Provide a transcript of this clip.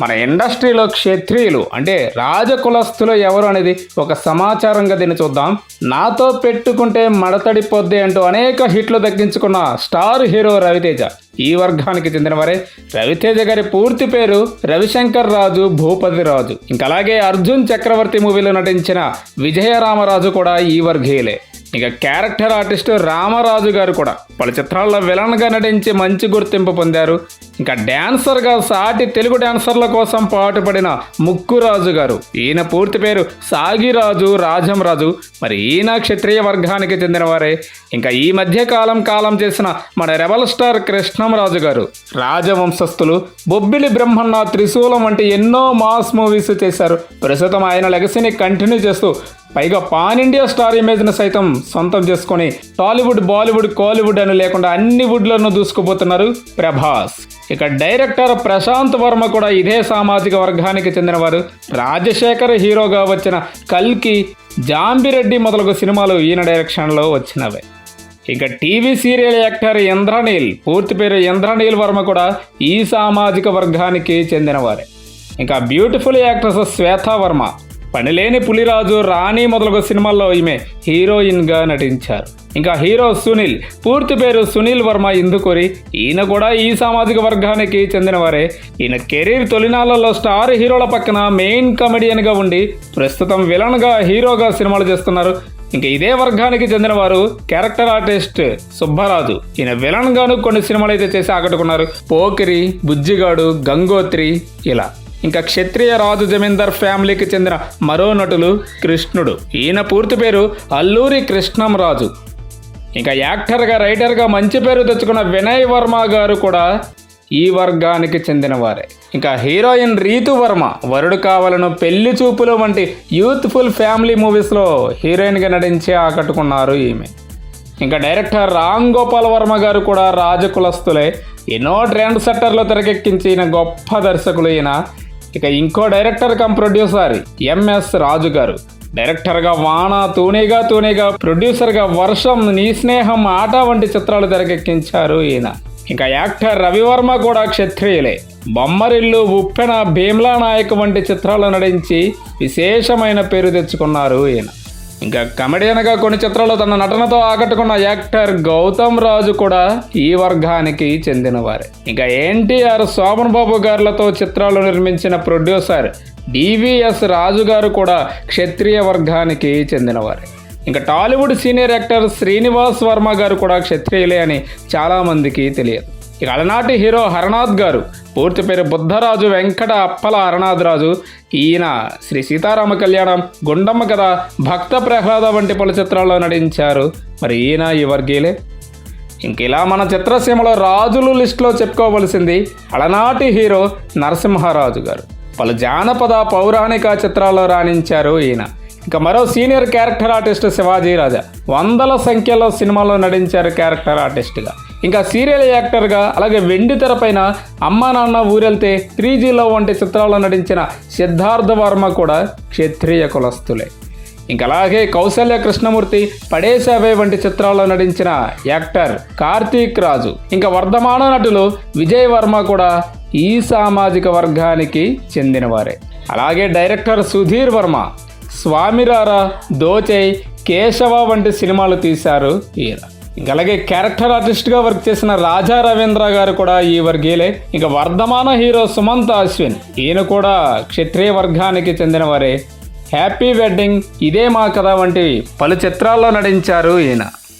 మన ఇండస్ట్రీలో క్షత్రియులు అంటే రాజకులస్తులు ఎవరు అనేది ఒక సమాచారంగా దీన్ని చూద్దాం. నాతో పెట్టుకుంటే మడతడి పొద్దే అంటూ అనేక హిట్లు దక్కించుకున్న స్టార్ హీరో రవితేజ. ఈ వర్గానికి చెందినవారే రవితేజ గారి పూర్తి పేరు రవిశంకర్ రాజు భూపతి రాజు. ఇంకా అలాగే అర్జున్ చక్రవర్తి మూవీలో నటించిన విజయరామరాజు కూడా ఈ వర్గీయులే. ఇక క్యారెక్టర్ ఆర్టిస్ట్ రామరాజు గారు కూడా. పలు చిత్రాల్లో విలన్గా నటించి మంచి గుర్తింపు పొందారు ఇంకా డ్యాన్సర్గా సాటి తెలుగు డాన్సర్ల కోసం పాటుపడిన ముక్కురాజు గారు. ఈయన పూర్తి పేరు సాగిరాజు రాజంరాజు. మరి ఈయన క్షత్రియ వర్గానికి చెందినవారే. ఇంకా ఈ మధ్య కాలం కాలం చేసిన మన రెబల్ స్టార్ కృష్ణంరాజు గారు. రాజవంశస్థులు బొబ్బిలి బ్రహ్మన్న త్రిశూలం వంటి ఎన్నో మాస్ మూవీస్ చేశారు. ప్రస్తుతం ఆయన లెగసీని కంటిన్యూ చేస్తూ పైగా పాన్ ఇండియా స్టార్ ఇమేజ్ను సైతం సొంతం చేసుకొని టాలీవుడ్ బాలీవుడ్ కోలీవుడ్ అని లేకుండా అన్ని వుడ్లను దూసుకుపోతున్నారు ప్రభాస్. ఇక డైరెక్టర్ ప్రశాంత్ వర్మ కూడా ఇదే సామాజిక వర్గానికి చెందినవారు. రాజశేఖర్ హీరోగా వచ్చిన కల్కి జాంబిరెడ్డి మొదలగు సినిమాలు ఈయన డైరెక్షన్లో వచ్చినవే. ఇక టీవీ సీరియల్ యాక్టర్ ఇంద్రనీల్ పూర్తి పేరు ఇంద్రనీల్ వర్మ కూడా ఈ సామాజిక వర్గానికి చెందినవారే. ఇంకా బ్యూటిఫుల్ యాక్ట్రెస్ శ్వేతా వర్మ పనిలేని పులిరాజు రాణి మొదలగు సినిమాల్లో ఈమె హీరోయిన్గా నటించారు. ఇంకా హీరో సునీల్ పూర్తి పేరు సునీల్ వర్మ ఇందుకొరి. ఈయన కూడా ఈ సామాజిక వర్గానికి చెందినవారే. ఈయన కెరీర్ తొలినాళ్ళలో స్టార్ హీరోల పక్కన మెయిన్ కమెడియన్గా ఉండి ప్రస్తుతం విలన్గా హీరోగా సినిమాలు చేస్తున్నారు. ఇంకా ఇదే వర్గానికి చెందినవారు క్యారెక్టర్ ఆర్టిస్ట్ సుబ్బరాజు. ఈయన విలన్ గాను కొన్ని సినిమాలు అయితే చేసి ఆకట్టుకున్నారు. పోకిరి బుజ్జిగాడు గంగోత్రి ఇలా. ఇంకా క్షత్రియ రాజు జమీందార్ ఫ్యామిలీకి చెందిన మరో నటులు కృష్ణుడు. ఈయన పూర్తి పేరు అల్లూరి కృష్ణం రాజు. ఇంకా యాక్టర్గా రైటర్గా మంచి పేరు తెచ్చుకున్న వినయ్ వర్మ గారు కూడా ఈ వర్గానికి చెందినవారే. ఇంకా హీరోయిన్ రీతు వర్మ వరుడు కావాలను పెళ్ళి చూపులు వంటి యూత్ఫుల్ ఫ్యామిలీ మూవీస్లో హీరోయిన్గా నటించి ఆకట్టుకున్నారు ఈమె. ఇంకా డైరెక్టర్ రామ్ గోపాల్ వర్మ గారు కూడా రాజకులస్తులే. ఎన్నో ట్రెండ్ సెట్టర్లో తెరకెక్కించిన గొప్ప దర్శకులు ఈయన. ఇక ఇంకో director cum producer MS Raju గారు. డైరెక్టర్గా వాన తూనేగా తూనేగా ప్రొడ్యూసర్ ప్రొడ్యూసర్గా వర్షం నీ స్నేహం ఆట వంటి చిత్రాలు తెరకెక్కించారు ఈయన. ఇంకా యాక్టర్ రవివర్మ కూడా క్షత్రియులే. బొమ్మరిల్లు ఉప్పెన భీమ్లా నాయక్ వంటి చిత్రాలు నటించి విశేషమైన పేరు తెచ్చుకున్నారు ఈయన. ఇంకా కమెడియన్గా కొన్ని చిత్రాల్లో తన నటనతో ఆకట్టుకున్న యాక్టర్ గౌతమ్ రాజు కూడా ఈ వర్గానికి చెందినవారే. ఇంకా ఎన్టీఆర్ శోభన్ బాబు గారులతో చిత్రాలు నిర్మించిన ప్రొడ్యూసర్ డివిఎస్ రాజు గారు కూడా క్షత్రియ వర్గానికి చెందినవారే. ఇంకా Tollywood senior actor Srinivas Varma garu కూడా క్షత్రియులే అని చాలామందికి తెలియదు. ఇక అలనాటి హీరో హరనాథ్ గారు పూర్తి పేరు బుద్ధరాజు వెంకట అప్పల హరనాథ్ రాజు ఈయన శ్రీ సీతారామ కళ్యాణం గుండమ్మ కథ భక్త ప్రహ్లాద వంటి పలు చిత్రాల్లో నటించారు. మరి ఈయన ఈ వర్గీయులే? ఇంక ఇలా మన చిత్రసీమలో రాజులు లిస్టులో చెప్పుకోవలసింది అలనాటి హీరో నరసింహారాజు గారు. పలు జానపద పౌరాణిక చిత్రాల్లో రాణించారు ఈయన. ఇంకా మరో senior character artist Shivaji Raja వందల సంఖ్యలో సినిమాల్లో నటించారు క్యారెక్టర్ ఆర్టిస్ట్గా. ఇంకా సీరియల్ యాక్టర్గా అలాగే వెండి తెరపైన అమ్మా నాన్న ఊరెళ్తే త్రీ జీలో వంటి చిత్రాల్లో నటించిన సిద్ధార్థ వర్మ కూడా క్షత్రియ కులస్తులే. ఇంకా అలాగే కౌశల్య కృష్ణమూర్తి పడేసావే వంటి చిత్రాల్లో నటించిన యాక్టర్ కార్తీక్ రాజు. ఇంకా వర్ధమాన నటులు విజయ్ వర్మ కూడా ఈ సామాజిక వర్గానికి చెందినవారే. అలాగే డైరెక్టర్ సుధీర్ వర్మ స్వామిరారా దోచై కేశవ వంటి సినిమాలు తీశారు ఈయన. అలాగే క్యారెక్టర్ ఆర్టిస్ట్గా వర్క్ చేసిన రాజా రవీంద్ర గారు కూడా ఈ వర్గీయులే. ఇంకా వర్ధమాన హీరో సుమంత్ అశ్విన్ ఈయన కూడా క్షత్రియ వర్గానికి చెందిన వారే హ్యాపీ వెడ్డింగ్ ఇదే మా కథ వంటి పలు చిత్రాల్లో నటించారు ఈయన.